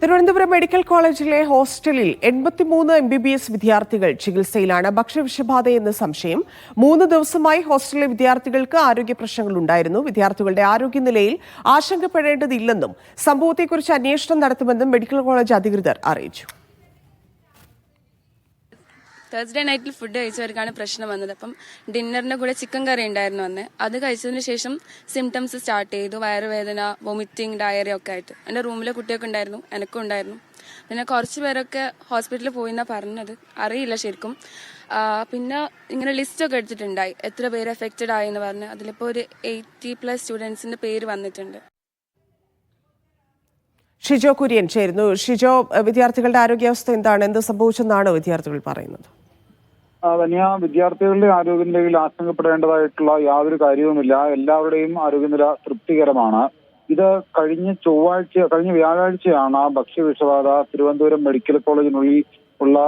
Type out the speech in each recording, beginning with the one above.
Thiruvananthapuram medical കോളേജിലെ ഹോസ്റ്റലിൽ എൺപത്തിമൂന്ന് എം ബി ബി എസ് വിദ്യാർത്ഥികൾ ചികിത്സയിലാണ് ഭക്ഷ്യവിഷബാധയെന്ന് സംശയം. മൂന്ന് ദിവസമായി ഹോസ്റ്റലിലെ വിദ്യാർത്ഥികൾക്ക് ആരോഗ്യ പ്രശ്നങ്ങൾ ഉണ്ടായിരുന്നു. വിദ്യാർത്ഥികളുടെ ആരോഗ്യനിലയിൽ ആശങ്കപ്പെടേണ്ടതില്ലെന്നും സംഭവത്തെക്കുറിച്ച് അന്വേഷണം നടത്തുമെന്നും മെഡിക്കൽ കോളേജ് അധികൃതർ അറിയിച്ചു. തേഴ്സ്ഡേ നൈറ്റിൽ ഫുഡ് കഴിച്ചവർക്കാണ് പ്രശ്നം വന്നത്. അപ്പം ഡിന്നറിന്റെ കൂടെ ചിക്കൻ കറി ഉണ്ടായിരുന്നു അന്ന്. അത് കഴിച്ചതിന് ശേഷം സിംറ്റംസ് സ്റ്റാർട്ട് ചെയ്തു. വയറുവേദന വൊമിറ്റിംഗ് ഡയറി ഒക്കെ ആയിട്ട്. എന്റെ റൂമിലെ കുട്ടിയൊക്കെ ഉണ്ടായിരുന്നു. എനക്കും ഉണ്ടായിരുന്നു. പിന്നെ കുറച്ച് പേരൊക്കെ ഹോസ്പിറ്റലിൽ പോയി എന്നാ പറഞ്ഞത്. അറിയില്ല ശരിക്കും. പിന്നെ ഇങ്ങനെ ലിസ്റ്റ് ഒക്കെ എടുത്തിട്ടുണ്ടായി. എത്ര പേര് എഫക്റ്റഡ് ആയി എന്ന് പറഞ്ഞ്. അതിലിപ്പോൾ ഒരു എയ്റ്റി പ്ലസ് സ്റ്റുഡൻസിന്റെ പേര് വന്നിട്ടുണ്ട്. ഷിജോ കുര്യൻ ചേരുന്നു. ഷിജോ വിദ്യാർത്ഥികളുടെ ആരോഗ്യാവസ്ഥ എന്താണ്? എന്ത് സംഭവിച്ചെന്നാണ് വിദ്യാർത്ഥികൾ പറയുന്നത്? ആ, ധന്യ വിദ്യാർത്ഥികളുടെ ആരോഗ്യനിലയിൽ ആശങ്കപ്പെടേണ്ടതായിട്ടുള്ള യാതൊരു കാര്യവുമില്ല. എല്ലാവരുടെയും ആരോഗ്യനില തൃപ്തികരമാണ്. ഇത് കഴിഞ്ഞ ചൊവ്വാഴ്ച കഴിഞ്ഞ വ്യാഴാഴ്ചയാണ് ഭക്ഷ്യവിഷബാധ തിരുവനന്തപുരം മെഡിക്കൽ കോളേജിനുള്ളിൽ ഉള്ള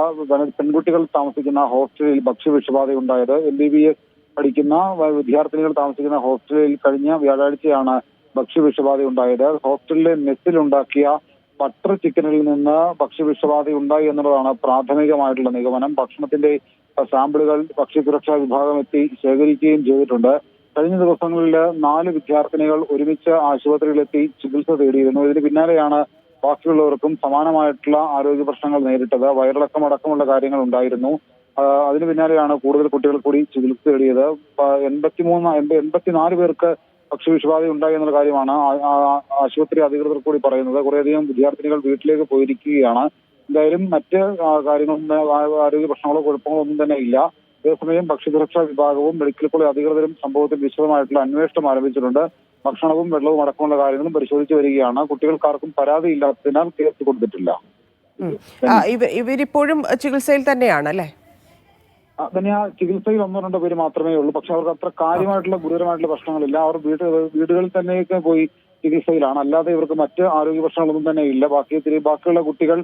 പെൺകുട്ടികൾ താമസിക്കുന്ന ഹോസ്റ്റലിൽ ഭക്ഷ്യവിഷബാധ ഉണ്ടായത്. എം ബി ബി എസ് പഠിക്കുന്ന വിദ്യാർത്ഥിനികൾ താമസിക്കുന്ന ഹോസ്റ്റലിൽ കഴിഞ്ഞ വ്യാഴാഴ്ചയാണ് ഭക്ഷ്യവിഷബാധ ഉണ്ടായത്. ഹോസ്റ്റലിലെ മെസ്സിലുണ്ടാക്കിയ ബട്ടർ ചിക്കനിൽ നിന്ന് ഭക്ഷ്യവിഷബാധ ഉണ്ടായി എന്നുള്ളതാണ് പ്രാഥമികമായിട്ടുള്ള നിഗമനം. ഭക്ഷണത്തിന്റെ സാമ്പിളുകൾ ഭക്ഷ്യസുരക്ഷാ വിഭാഗം എത്തി ശേഖരിക്കുകയും ചെയ്തിട്ടുണ്ട്. കഴിഞ്ഞ ദിവസങ്ങളിൽ നാല് വിദ്യാർത്ഥിനികൾ ഒരുമിച്ച് ആശുപത്രിയിലെത്തി ചികിത്സ തേടിയിരുന്നു. ഇതിന് പിന്നാലെയാണ് ബാക്കിയുള്ളവർക്കും സമാനമായിട്ടുള്ള ആരോഗ്യ പ്രശ്നങ്ങൾ നേരിട്ടത്. വയറിളക്കം അടക്കമുള്ള കാര്യങ്ങൾ ഉണ്ടായിരുന്നു. അതിന് പിന്നാലെയാണ് കൂടുതൽ കുട്ടികൾ കൂടി ചികിത്സ തേടിയത്. എൺപത്തിമൂന്ന് എൺപത്തിനാല് പേർക്ക് ഭക്ഷ്യവിഷബാധ ഉണ്ടായി എന്നുള്ള കാര്യമാണ് ആശുപത്രി അധികൃതർ കൂടി പറയുന്നത്. കുറേയധികം വിദ്യാർത്ഥിനികൾ വീട്ടിലേക്ക് പോയിരിക്കുകയാണ്. എന്തായാലും മറ്റ് കാര്യങ്ങളും ആരോഗ്യ പ്രശ്നങ്ങളോ കുഴപ്പങ്ങളോ ഒന്നും തന്നെ ഇല്ല. അതേസമയം ഭക്ഷ്യസുരക്ഷാ വിഭാഗവും മെഡിക്കൽ കോളേജ് അധികൃതരും സംഭവത്തിൽ വിശദമായിട്ടുള്ള അന്വേഷണം ആരംഭിച്ചിട്ടുണ്ട്. ഭക്ഷണവും വെള്ളവും അടക്കമുള്ള കാര്യങ്ങളും പരിശോധിച്ചു വരികയാണ്. കുട്ടികൾക്കാർക്കും പരാതിയില്ലാത്തതിനാൽ കേസ് കൊടുത്തിട്ടില്ല. ഇവരിപ്പോഴും ചികിത്സയിൽ തന്നെയാണ് അല്ലേ തന്നെ ആ ചികിത്സയിൽ ഒന്നോ രണ്ടോ പേര് മാത്രമേ ഉള്ളൂ. പക്ഷെ അവർക്ക് അത്ര കാര്യമായിട്ടുള്ള ഗുരുതരമായിട്ടുള്ള പ്രശ്നങ്ങളില്ല. അവർ വീട് വീടുകളിൽ തന്നെയൊക്കെ പോയി ചികിത്സയിലാണ്. അല്ലാതെ ഇവർക്ക് മറ്റ് ആരോഗ്യ പ്രശ്നങ്ങളൊന്നും തന്നെ ഇല്ല. ബാക്കി തിരി ബാക്കിയുള്ള കുട്ടികൾ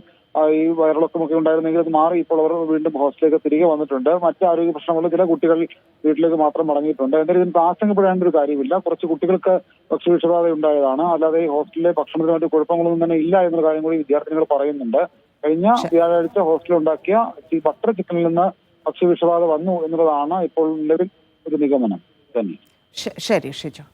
ഈ വയറിളക്കമൊക്കെ ഉണ്ടായിരുന്നെങ്കിൽ അത് മാറി. ഇപ്പോൾ അവർ വീണ്ടും ഹോസ്റ്റലിലേക്ക് തിരികെ വന്നിട്ടുണ്ട്. മറ്റ് ആരോഗ്യ പ്രശ്നങ്ങൾ ചില കുട്ടികൾ വീട്ടിലേക്ക് മാത്രം മടങ്ങിയിട്ടുണ്ട്. എന്തായാലും ഇതിന് ആശങ്കപ്പെടേണ്ട ഒരു കാര്യമില്ല. കുറച്ച് കുട്ടികൾക്ക് ഭക്ഷ്യവിഷബാധ ഉണ്ടായതാണ്. അല്ലാതെ ഈ ഹോസ്റ്റലിലെ ഭക്ഷണത്തിന് മറ്റു കുഴപ്പങ്ങളൊന്നും തന്നെ ഇല്ല എന്നൊരു കാര്യം കൂടി വിദ്യാർത്ഥികൾ പറയുന്നുണ്ട്. കഴിഞ്ഞ വ്യാഴാഴ്ച ഹോസ്റ്റലിൽ ഉണ്ടാക്കിയ ഈ ബട്ടർ ചിക്കനിൽ നിന്ന് ഭക്ഷ്യവിഷബാധ വന്നു എന്നുള്ളതാണ് ഇപ്പോൾ നിലവിൽ ഒരു നിഗമനം തന്നെ. ശരി ഷിജോ.